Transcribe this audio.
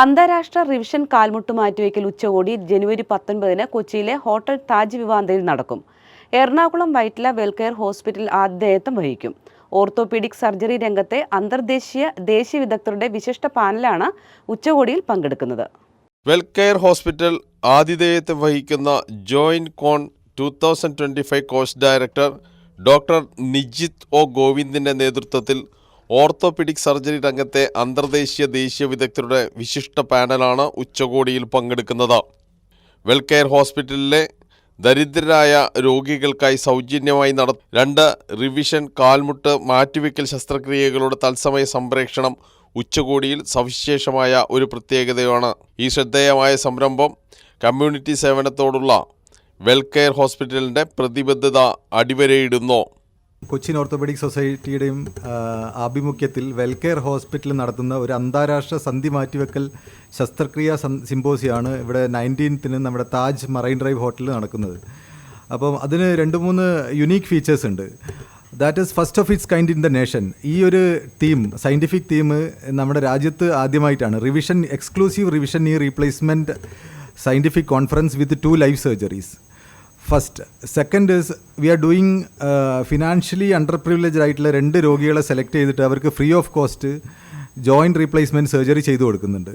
അന്താരാഷ്ട്ര റിവിഷൻ കാൽമുട്ട് മാറ്റിവെക്കൽ ഉച്ചകോടി ജനുവരി പത്തൊൻപതിന് കൊച്ചിയിലെ ഹോട്ടൽ താജ് വിവാന്തയിൽ നടക്കും. എറണാകുളം വൈറ്റില വെൽകെയർ ഹോസ്പിറ്റൽ ആതിഥേയത്വം വഹിക്കും. ഓർത്തോപീഡിക് സർജറി രംഗത്തെ അന്തർദേശീയ ദേശീയ വിദഗ്ധരുടെ വിശിഷ്ട പാനലാണ് ഉച്ചകോടിയിൽ പങ്കെടുക്കുന്നത്. വെൽകെയർ ഹോസ്പിറ്റൽ ആതിഥേയത്വം വഹിക്കുന്ന joint con two thousand twenty five course director doctor Nijith O ഗോവിന്ദിന്റെ നേതൃത്വത്തിൽ ഓർത്തോപെഡിക് സർജറി രംഗത്തെ അന്തർദേശീയ ദേശീയ വിദഗ്ധരുടെ വിശിഷ്ട പാനലാണ് ഉച്ചകോടിയിൽ പങ്കെടുക്കുന്നത്. വെൽകെയർ ഹോസ്പിറ്റലിലെ ദരിദ്രരായ രോഗികൾക്കായി സൗജന്യമായി നട രണ്ട് റിവിഷൻ കാൽമുട്ട് മാറ്റിവെക്കൽ ശസ്ത്രക്രിയകളുടെ തത്സമയ സംപ്രേക്ഷണം ഉച്ചകോടിയിൽ സവിശേഷമായ ഒരു പ്രത്യേകതയാണ്. ഈ ശ്രദ്ധേയമായ സംരംഭം കമ്മ്യൂണിറ്റി സേവനത്തോടുള്ള വെൽകെയർ ഹോസ്പിറ്റലിന്റെ പ്രതിബദ്ധത അടിവരയിടുന്നു. കൊച്ചിൻ ഓർത്തോപെഡിക് സൊസൈറ്റിയുടെയും ആഭിമുഖ്യത്തിൽ വെൽകെയർ ഹോസ്പിറ്റൽ നടത്തുന്ന ഒരു അന്താരാഷ്ട്ര സന്ധി മാറ്റിവെക്കൽ ശസ്ത്രക്രിയ സിമ്പോസിയാണ് ഇവിടെ നയന്റീൻത്തിന് നമ്മുടെ താജ് മറൈൻ ഡ്രൈവ് ഹോട്ടലിൽ നടക്കുന്നത്. അപ്പം അതിന് രണ്ട് മൂന്ന് യുണീക്ക് ഫീച്ചേഴ്സ് ഉണ്ട്. That is first of its kind in the nation. ഈ ഒരു തീം സയന്റിഫിക് തീം നമ്മുടെ രാജ്യത്ത് ആദ്യമായിട്ടാണ്. റിവിഷൻ എക്സ്ക്ലൂസീവ് റിവിഷൻ ഈ replacement scientific conference with two life surgeries. First second is we are doing financially under privilege ആയിട്ടുള്ള രണ്ട് രോഗികളെ select ചെയ്തിട്ട് അവർക്ക് free of cost joint replacement surgery ചെയ്തു കൊടുക്കുന്നുണ്ട്.